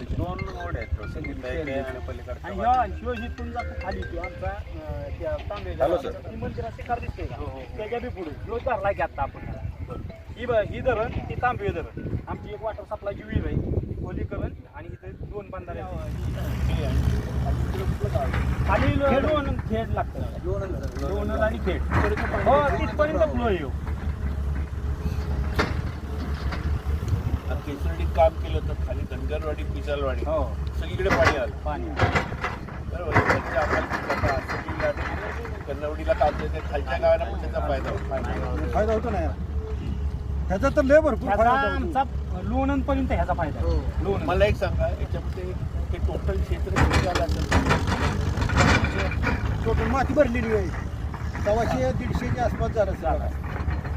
त्यांचे दोन ओढ आहेत संगीत आणि आणि पलीकडचा ह्या ह्यो जातो खाली तो आमचा अं, त्या तांबे हॅलो, सर. ती मंदिराची कार दिसते का? हो, हो, हो. त्याच्या बी पुढे. ह्यो धरला की आता आपण. ही ब- ही धरण ती तांबे धरण. आमची एक वॉटर सप्लायची विहीर आहे ती खोलीकरण आणि इथे दोन बंधारे खाली लो- दोन खेड लागतात दोन आणि खेड. हो तिथपर्यंत फ्लो येऊ. केसरडी काम केलं तर खाली धनगरवाडी पिसालवाडी हो. सगळीकडे पाणी आलं. पाणी बरोबर. त्यांच्या आम्हाला कन्नवडीला खालच्या त्याचा फायदा होतो. फायदा होतो. ना यार. त्याचा तर लय भरपूर ह्याचा फायदा होतो. आमचा लोणंदपर्यंत ह्याचा फायदा आहे. हो. लोणंद. मला एक सांगा याच्यामध्ये हे टोटल क्षेत्र किती झालं असेल? टोटल माती भरलेली आहे. सव्वाशे दीडशेच्या आसपास झालं झाला.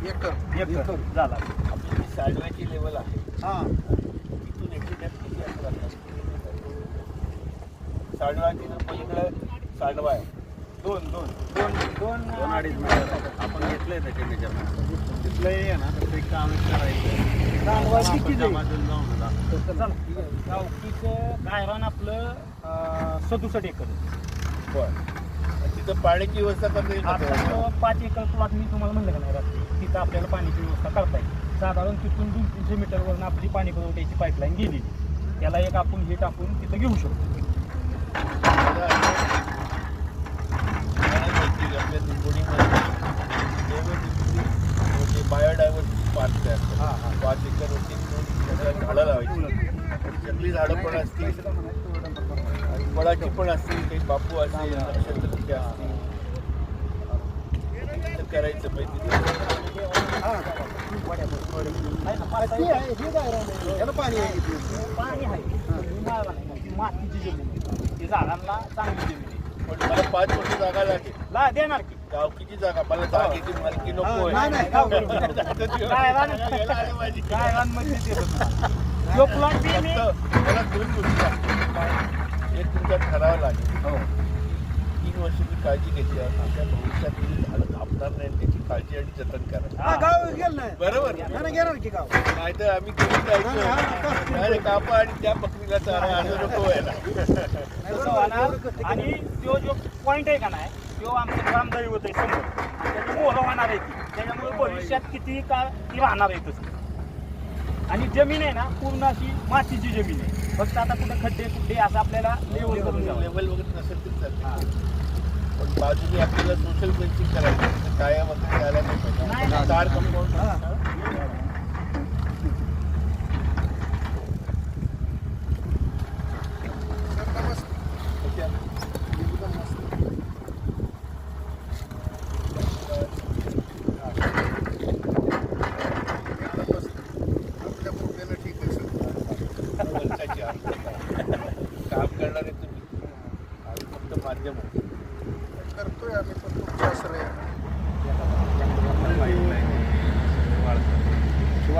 एकर. एकर झाला. आपली जी साडव्याची लेवल आहे. हा. पलीकडे साडवा आहे दोन दोन. दोन दोन दोन अडीच मीटर आपण घेतलंय त्याचे मेजरमेंट तिथलं आहे ना तर ते काम करायचं किती जाऊन गावकीचं गायरान आपलं सदुसष्ट एकर. बरं. तिथं पाण्याची व्यवस्था करता येईल पाच एकर प्लॉट मी तुम्हाला म्हणलं का नाही रात्री? तिथं आपल्याला पाण्याची व्यवस्था करता येईल. साधारण तिथून दोन तीनशे मीटरवरून आपली पाणी पुरवठ्याची पाईपलाईन गेली. त्याला एक आपण हे टाकून तिथं घेऊ शकतो. आपल्या बायोडायव्हर्सिटी पार्क आहे हां हां पाच एकरवरती झाडं लावायची जंगली झाडं पण असतील आणि फळाची पण असतील काही बापू असतील नक्षत्र असतील तर करायचं पाहिजे. आहे ती पाणी आहे पाणी आहे मातीची जमीन ती झाडांना चांगली जमीन आहे पण मला पाच वर्ष जागा लागेल ला देणार की गावकीची जागा मला जागेची मालकी नको आहे नाही, नाही, गाव- पाहिजे. जो प्लॉट बी मी फक्त मला दोन गोष्टी एक तुमच्यात ठरावं लागेल हो तीन वर्ष मी काळजी घेतली माझ्या भविष्यात तुम्ही झाडं कापणार नाही त्याची काळजी आणि जतन करा हा, गाव गेलं नाही. बरोबर. नाही, नाही, घेणार की गाव. नाहीतर आम्ही कधी नाही. जायचो अरे कापा आणि त्या पत्नीला चारा असं नको व्हायला आणि तो जो पॉईंट आहे का नाही तो आमचं ग्रामदैवत आहे समोर. मोहर होणार आहे ती. त्याच्यामुळे भविष्यात किती काळ ती राहणार आहे तसं आणि जमीन आहे ना पूर्ण अशी मातीची जमीन आहे. फक्त आता कुठे खड्डे कुठे असं आपल्याला लेवल करून लेवल वगैरे नसेल तरी हा. चालते पण बाजूने आपल्याला सोशल फेन्सिंग करायचं काया वगैरे आल्या नाही नाही, पाहिजे तार कंपाऊंड काम करणारे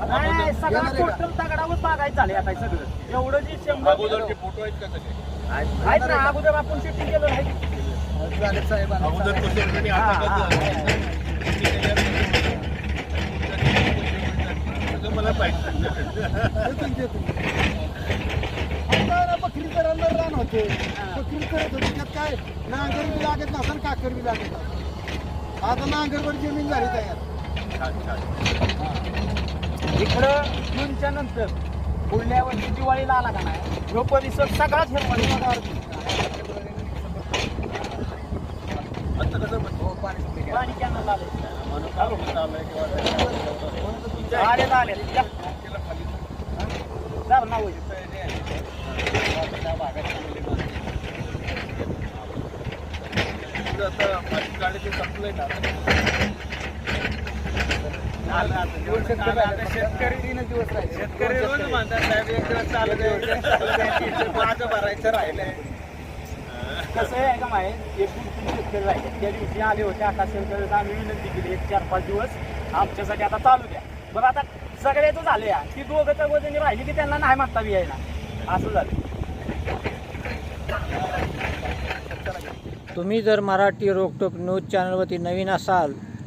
नाही सगळं? टोटल दगडावर बागायचं झाले आता हे सगळं. एवढं जे शंभर अगोदरचे फोटो आहेत का सगळे आहेत ना. अगोदर आपण शूटिंग केलं आहे झाले साहेब आले. अगोदर कसे होते आणि आता कसं झालं? सगळं मला पाहिजे. देतो, देतो. आता ना बकरी करायला रान होते. बकरी करत होते त्यात काय? नांगर बी लागत आणि काकर बी लागत आता नांगरवर जमीन झाली तयार. छान छान. इकडं जूनच्या नंतर पुढल्या वर्षी दिवाळीला आला का नाही ह्यो परिसर सगळाच हिरवा आता पाणी कॅनल आले किंवा आले आले होईल. आता माझी गाडी ते संपलंय ना झालं आता जेवढं झालं आता शेतकरी तीनच दिवस शेतकरी रोज म्हणतात साहेब एक दिवस चालू द्यायचं माझं भरायचं राहिलंय कसं आहे का माहीत एकूण तीन शेतकरी राहिले त्या दिवशी आले होते आकाश शेतकऱ्याला आम्ही विनंती केली एक चार पाच दिवस आमच्यासाठी आता चालू द्या बरं आता सगळ्याचं झाले या ती दोघं चौघजणी राहिली की त्यांना नाही म्हणता बी यायला असं झालं तुम्ही जर मराठी रोकटोक न्यूज चॅनलवरती नवीन असाल